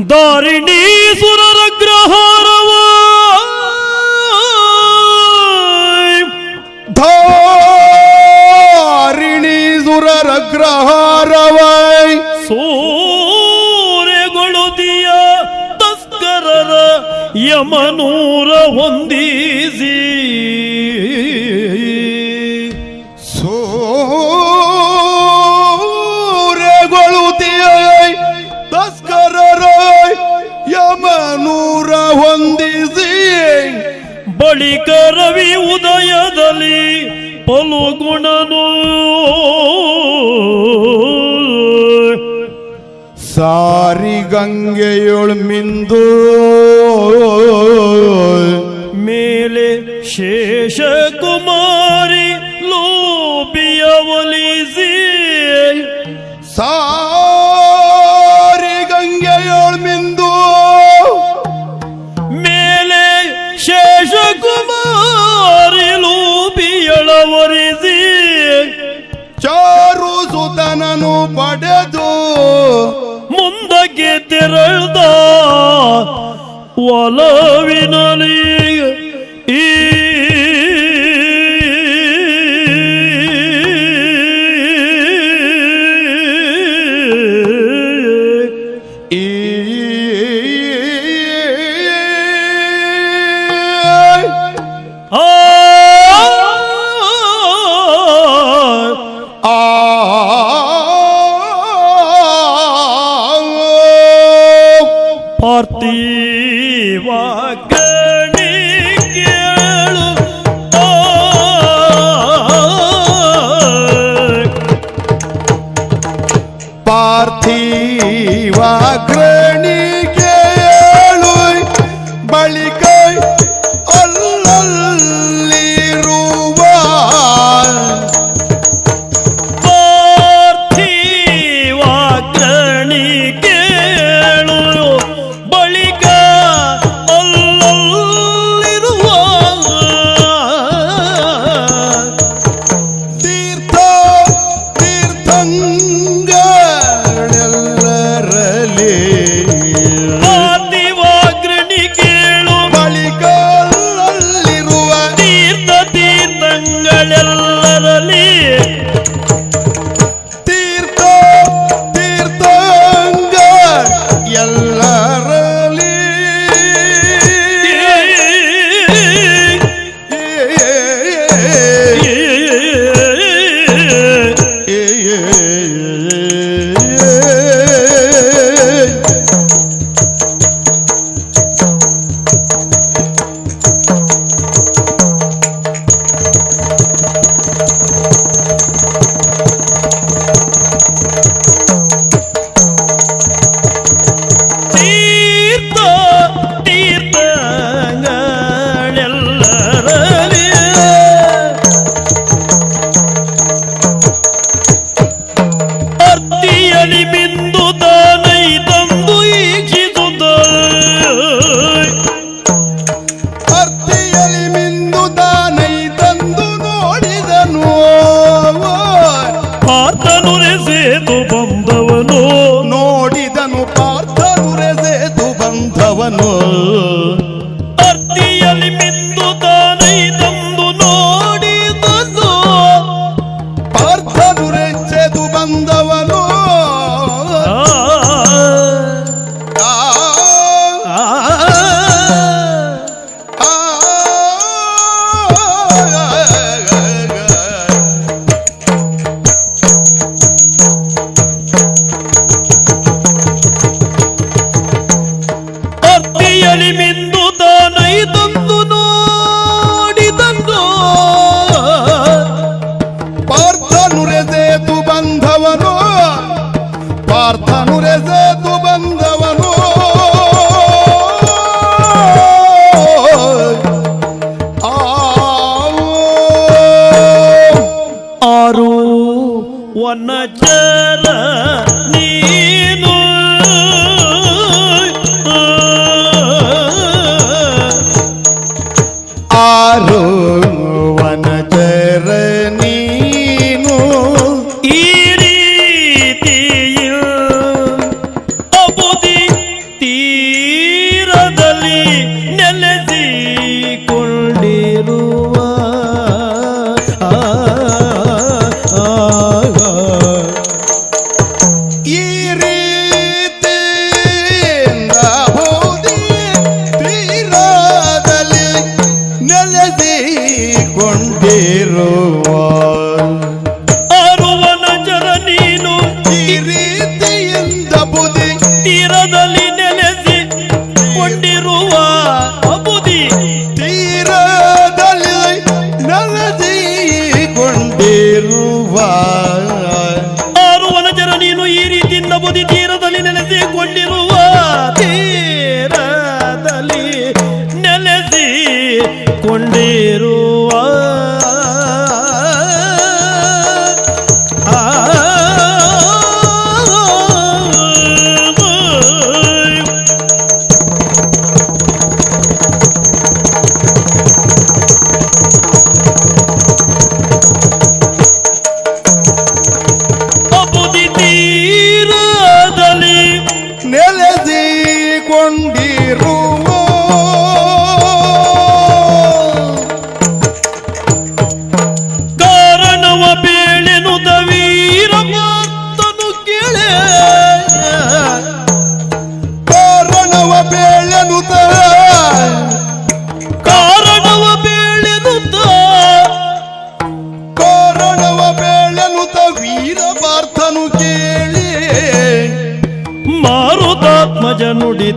ಧರಣಿ ಸುರರ ಗ್ರಹಾರವ. ಧಾರಿಣಿ ಸುರರ ಗ್ರಹಾರವೈ. ಸೂರೆಗೊಳುದಿಯ ತಸ್ಕರರ ಯಮನೂರ ಹೊಂದಿಸಿ. ಬಳಿಕ ರವಿ ಉದಯದಲ್ಲಿ ಪಲುಗುಣನು ಸಾರಿ ಗಂಗೆಯೊಳು ಮಿಂದು ಮೇಲೆ ಶೇಷಕುಮಾರ್ ولوينني பார்த்தி जीवा ಆರು ವನಜರ ನೀನು ಈ ರೀತಿ ನಬುದಿ ತೀರದಲ್ಲಿ ನೆಲೆಸಿಕೊಂಡಿರುವ ತೀರದಲ್ಲಿ ನೆಲೆಸಿಕೊಂಡಿರುವ ಆ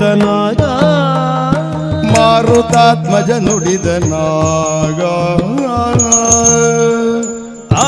ನುಡಿದ ನಾಗ ಮಾರುತಾತ್ಮಜ ನುಡಿದನಾಗ ಆ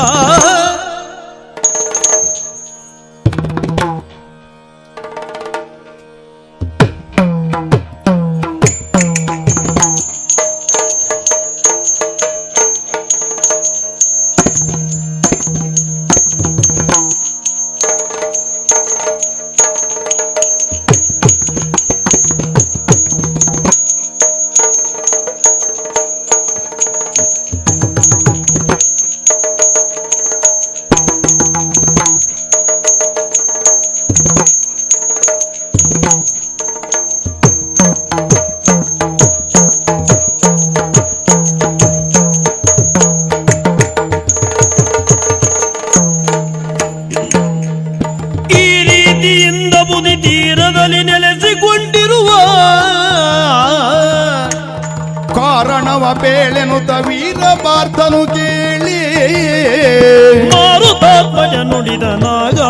ಬೇಳೆನು ತವೀರ ಪಾರ್ಥನು ಕೇಳಿ. ಮಾರುತ ನುಡಿದ ನಾಗ.